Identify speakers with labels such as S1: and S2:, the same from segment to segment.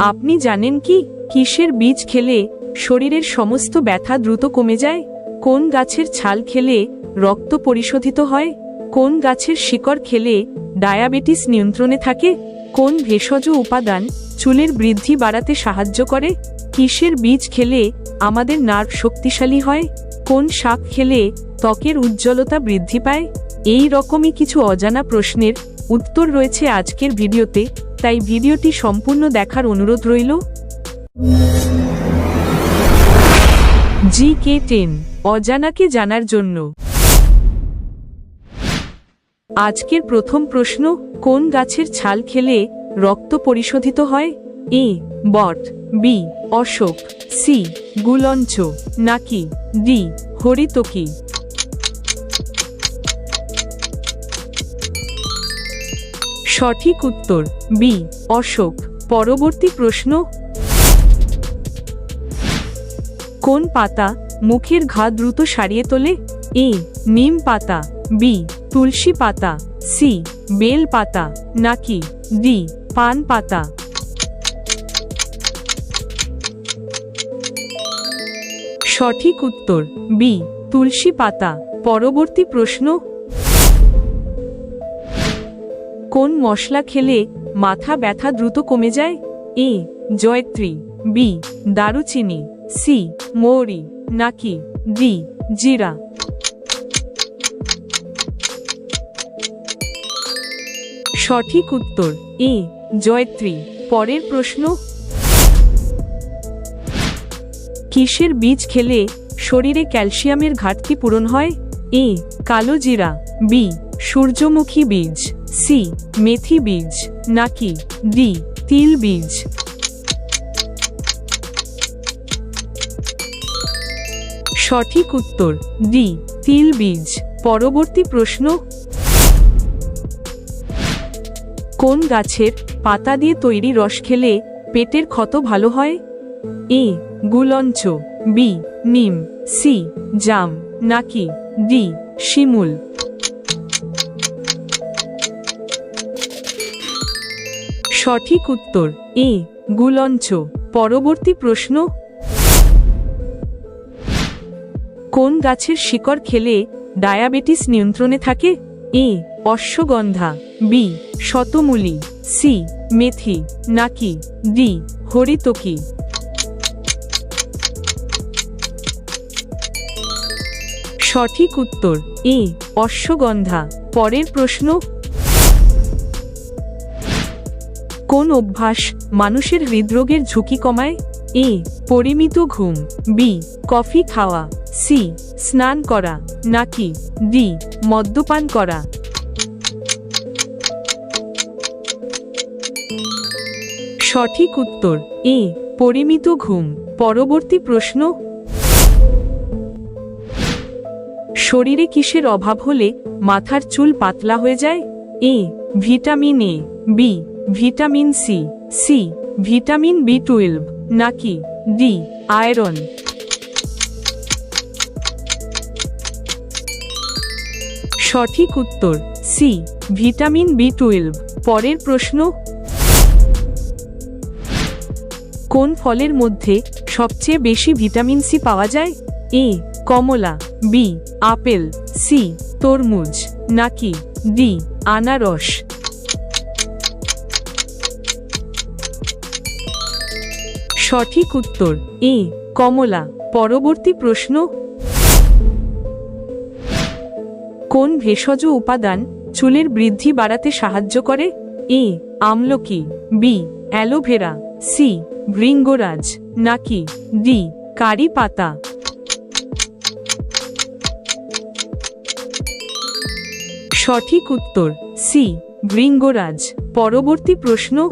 S1: আপনি জানেন কি? কিসের বীজ খেলে শরীরের সমস্ত ব্যথা দ্রুত কমে যায়? কোন গাছের ছাল খেলে রক্ত পরিশোধিত হয়? কোন গাছের শিকড় খেলে ডায়াবেটিস নিয়ন্ত্রণে থাকে? কোন ভেষজ উপাদান চুলের বৃদ্ধি বাড়াতে সাহায্য করে? কিসের বীজ খেলে আমাদের নার্ভ শক্তিশালী হয়? কোন শাক খেলে ত্বকের উজ্জ্বলতা বৃদ্ধি পায়? এই রকমই কিছু অজানা প্রশ্নের উত্তর রয়েছে আজকের ভিডিওতে। তাই ভিডিওটি সম্পূর্ণ দেখার অনুরোধ রইল। জি কে টেন, অজানাকে জানার জন্য। আজকের প্রথম প্রশ্ন, কোন গাছের ছাল খেলে রক্ত পরিশোধিত হয়? এ, বট, বি, অশোক, সি, গুলঞ্চ, নাকি ডি, হরিতকি? সঠিক উত্তর বি অশোক। পরবর্তী প্রশ্ন। কোন পাতা মুখের ঘা দ্রুত সারিয়ে তোলে? এ নিম পাতা। বি তুলসী পাতা। সি বেল পাতা। নাকি ডি পান পাতা। সঠিক উত্তর বি তুলসী পাতা। পরবর্তী প্রশ্ন। কোন মশলা খেলে মাথা ব্যথা দ্রুত কমে যায়? এ. জয়ত্রী। বি. দারুচিনি। সি. মৌরি। নাকি? ডি. জিরা। সঠিক উত্তর। এ. জয়ত্রী। পরের প্রশ্ন। কিসের বীজ খেলে শরীরে ক্যালসিয়ামের ঘাটতি পূরণ হয়? এ. কালো জিরা। বি. সূর্যমুখী বীজ। সি, মেথি বীজ, নাকি ডি, তিল বীজ? সঠিক উত্তর, ডি, তিল বীজ। পরবর্তী প্রশ্ন। কোন গাছের পাতা দিয়ে তৈরি রস খেলে পেটের ক্ষত ভালো হয়? এ, গুলঞ্চ, বি, নিম, সি, জাম, নাকি ডি, শিমুল? সঠিক উত্তর, এ, গুলঞ্চ। পরবর্তী প্রশ্ন। কোন গাছের শিকড় খেলে ডায়াবেটিস নিয়ন্ত্রণে থাকে? এ, অশ্বগন্ধা। বি, শতমূলি। সি, মেথি। নাকি ডি, হরিতকি? সঠিক উত্তর, এ, অশ্বগন্ধা। পরের প্রশ্ন। কোন অভ্যাস মানুষের হৃদরোগের ঝুঁকি কমায়? এ. পরিমিত ঘুম। বি. কফি খাওয়া। সি. স্নান করা। নাকি? ডি. মদ্যপান করা। সঠিক উত্তর। এ. পরিমিত ঘুম। পরবর্তী প্রশ্ন। শরীরে কিসের অভাব হলে মাথার চুল পাতলা হয়ে যায়? A. Vitamin A. B. Vitamin C C, vitamin B twelve, নাকি ডি, আয়রন। সঠিক উত্তর, সি, ভিটামিন বি টুয়েলভ। পরের প্রশ্ন। কোন ফলের মধ্যে সবচেয়ে বেশি ভিটামিন সি পাওয়া যায়? এ, কমলা, বি, আপেল, সি, তরমুজ, নাকি ডি, আনারস। সঠিক উত্তর, এ, কমলা। পরবর্তী প্রশ্ন। কোন ভেষজ উপাদান চুলের বৃদ্ধি বাড়াতে সাহায্য করে? এ, আমলকি। B, aloe vera. সি, ভৃঙ্গরাজ। নাকি ডি, কারি পাতা। সঠিক উত্তর, সি, ভৃঙ্গরাজ। পরবর্তী প্রশ্ন।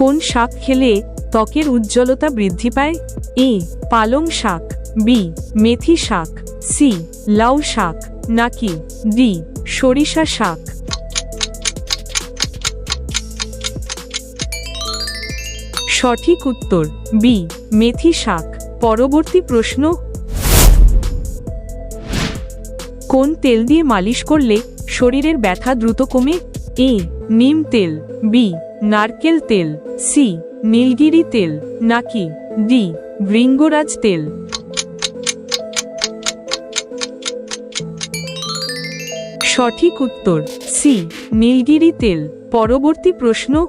S1: কোন শাক খেলে ত্বকের উজ্জ্বলতা বৃদ্ধি পায়? এ. পালং শাক, বি. মেথি শাক, সি. লাউ শাক, নাকি ডি. সরিষা শাক। সঠিক উত্তর, বি. মেথি শাক। পরবর্তী প্রশ্ন। কোন তেল দিয়ে মালিশ করলে শরীরের ব্যথা দ্রুত কমে? এ. নিম তেল, বি. নারকেল তেল, সি, নীলগিরি তেল, নাকি ডি, ভৃঙ্গরাজ তেল। সঠিক উত্তর, সি, নীলগিরি তেল। পরবর্তী প্রশ্ন।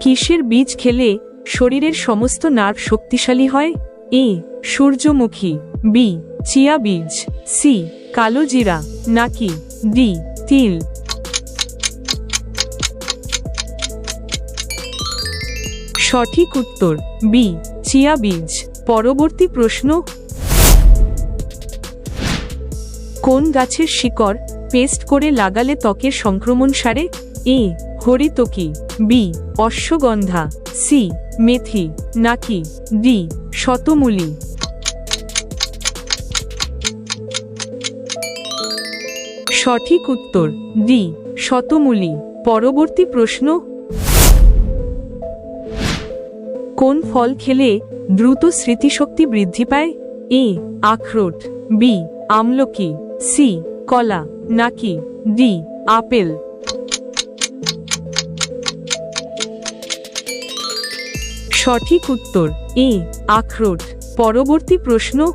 S1: কিসের বীজ খেলে শরীরের সমস্ত নার্ভ শক্তিশালী হয়? এ, সূর্যমুখী, বি, চিয়া বীজ, সি, কালো জিরা, নাকি ডি, তিল। সঠিক উত্তর বি চিয়া বীজ। পরবর্তী প্রশ্ন, কোন গাছের শিকড় পেস্ট করে লাগালে ত্বকের সংক্রমণ সারে? এ হরিতকি। বি অশ্বগন্ধা। সি মেথি। নাকি ডি শতমূলি। সঠিক উত্তর ডি শতমূলি। পরবর্তী প্রশ্ন কোন ফল খেলে দ্রুত স্মৃতিশক্তি বৃদ্ধি পায়? এ, আখরোট, বি, আমলকি, সি, কলা, নাকি, ডি, আপেল। সঠিক উত্তর, এ, আখরোট। পরবর্তী প্রশ্ন।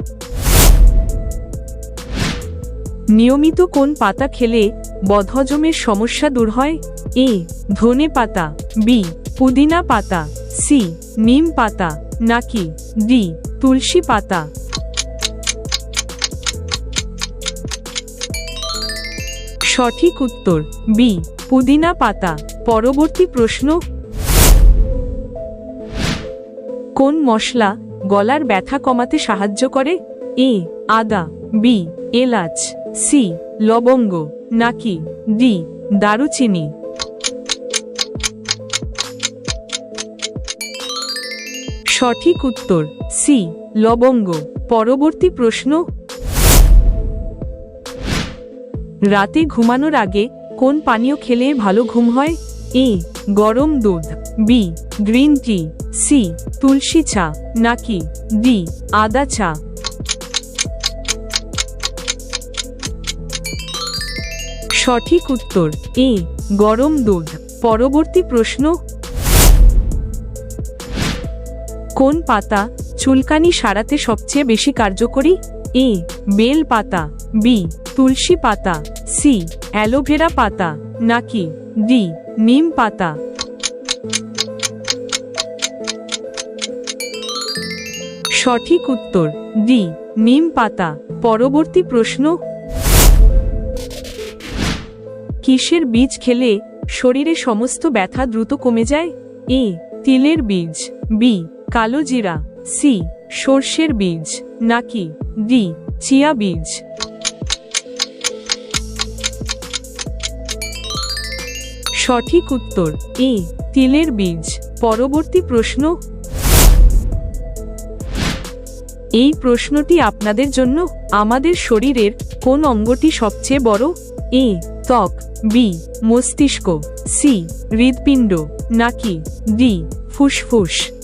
S1: নিয়মিত কোন পাতা খেলে বদহজমের সমস্যা দূর হয়? এ, ধনে পাতা, বি, পুদিনা পাতা। সি, নিম পাতা, নাকি ডি, তুলসী পাতা? সঠিক উত্তর, বি, পুদিনা পাতা। পরবর্তী প্রশ্ন। কোন মশলা গলার ব্যথা কমাতে সাহায্য করে? এ, আদা, বি, এলাচ, সি, লবঙ্গ, নাকি ডি, দারুচিনি? সঠিক উত্তর সি, লবঙ্গ। পরবর্তী প্রশ্ন। রাতে ঘুমানোর আগে কোন পানীয় খেলে ভালো ঘুম হয়? এ, গরম দুধ। B green tea. সি তুলসী চা। নাকি ডি আদা চা। সঠিক উত্তর, এ, গরম দুধ। পরবর্তী প্রশ্ন। কোন পাতা চুলকানি সারাতে সবচেয়ে বেশি কার্যকরী? এ, বেল পাতা, বি, তুলসী পাতা, সি, অ্যালোভেরা পাতা, নাকি ডি, নিম পাতা? সঠিক উত্তর, ডি, নিম পাতা। পরবর্তী প্রশ্ন। কিসের বীজ খেলে শরীরে সমস্ত ব্যথা দ্রুত কমে যায়? এ, তিলের বীজ, বি কালো জিরা সি সর্ষের বীজ, নাকি ডি চিয়া বীজ। সঠিক উত্তর এ তিলের বীজ। পরবর্তী প্রশ্ন। এই প্রশ্নটি আপনাদের জন্য আমাদের শরীরের কোন অঙ্গটি সবচেয়ে বড়? এ ত্বক। বি মস্তিষ্ক। সি হৃদপিণ্ড নাকি ডি ফুসফুস।